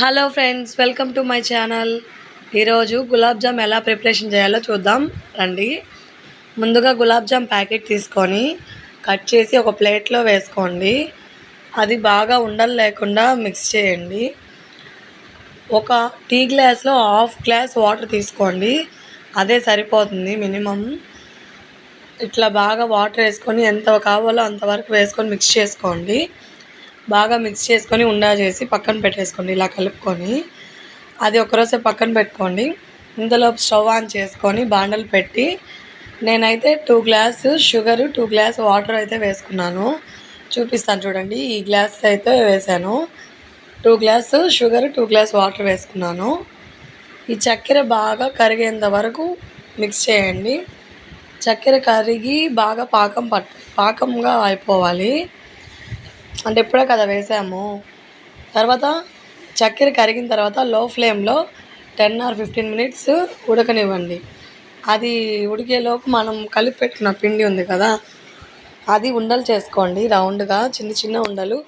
Hello friends welcome to my channel ఈరోజు గులాబ్ జామ్ ఎలా preparation చేయాలో చూద్దాం. రండి. ముందుగా గులాబ్ జామ్ ప్యాకెట్ తీసుకొని కట్ చేసి ఒక ప్లేట్లో వేసుకోండి. అది బాగా ఉండలు లేకుండా మిక్స్ చేయండి. ఒక టీ గ్లాస్లో హాఫ్ గ్లాస్ వాటర్ తీసుకోండి. అదే సరిపోతుంది మినిమం. ఇట్లా బాగా వాటర్ వేసుకొని ఎంత కావాలో అంతవరకు వేసుకొని మిక్స్ చేసుకోండి. బాగా మిక్స్ చేసుకొని ఉండా చేసి పక్కన పెట్టేసుకోండి ఇలా కలుపుకొని. అది ఒకరోజు పక్కన పెట్టుకోండి. ఇందులో స్టవ్ ఆన్ చేసుకొని బాండలు పెట్టి నేనైతే two glass sugar two glass water అయితే వేసుకున్నాను. చూపిస్తాను చూడండి ఈ గ్లాస్ అయితే వేసాను. Two glass sugar two glass water వేసుకున్నాను. ఈ చక్కెర బాగా కరిగేంత వరకు మిక్స్ చేయండి. చక్కెర కరిగి బాగా పాకం పట్ పాకంగా అయిపోవాలి. అంటే ఇప్పుడే కదా వేసాము. తర్వాత చక్కెర కరిగిన తర్వాత లో ఫ్లేమ్లో టెన్ ఆర్ ఫిఫ్టీన్ మినిట్స్ ఉడకనివ్వండి. అది ఉడికేలోపు మనం కలిపి పెట్టిన పిండి ఉంది కదా అది ఉండలు చేసుకోండి. రౌండ్గా చిన్న చిన్న ఉండలు.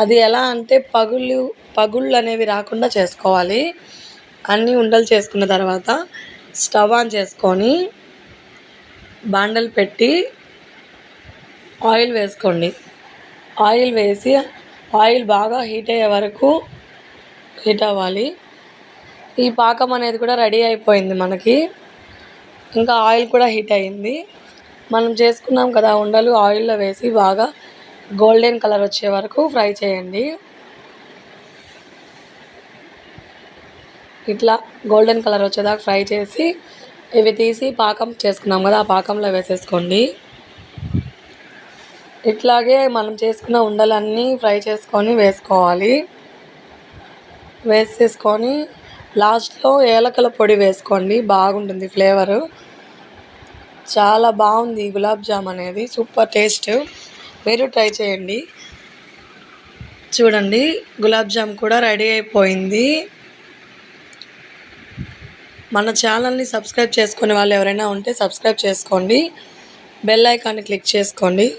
అది ఎలా అంటే పగుళ్ళు పగుళ్ళు అనేవి రాకుండా చేసుకోవాలి. అన్నీ ఉండలు చేసుకున్న తర్వాత స్టవ్ ఆన్ చేసుకొని బాండలు పెట్టి ఆయిల్ వేసుకోండి. ఆయిల్ వేసి ఆయిల్ బాగా హీట్ అయ్యే వరకు హీట్ అవ్వాలి. ఈ పాకం అనేది కూడా రెడీ అయిపోయింది మనకి. ఇంకా ఆయిల్ కూడా హీట్ అయ్యింది. మనం చేసుకున్నాం కదా ఉండలు ఆయిల్లో వేసి బాగా గోల్డెన్ కలర్ వచ్చే వరకు ఫ్రై చేయండి. ఇట్లా గోల్డెన్ కలర్ వచ్చేదాకా ఫ్రై చేసి ఇవి తీసి పాకం చేసుకున్నాం కదా ఆ పాకంలో వేసేసుకోండి. ఇట్లాగే మనం చేసుకున్న ఉండలన్నీ ఫ్రై చేసుకొని వేసుకోవాలి. వేసేసుకొని లాస్ట్లో ఏలకల పొడి వేసుకోండి. బాగుంటుంది ఫ్లేవరు. చాలా బాగుంది గులాబ్ జామ్ అనేది. Super taste. మీరు ట్రై చేయండి. చూడండి గులాబ్ జామ్ కూడా రెడీ అయిపోయింది. మన ఛానల్ని సబ్స్క్రైబ్ చేసుకునే వాళ్ళు ఎవరైనా ఉంటే సబ్స్క్రైబ్ చేసుకోండి. బెల్ ఐకాన్ని క్లిక్ చేసుకోండి.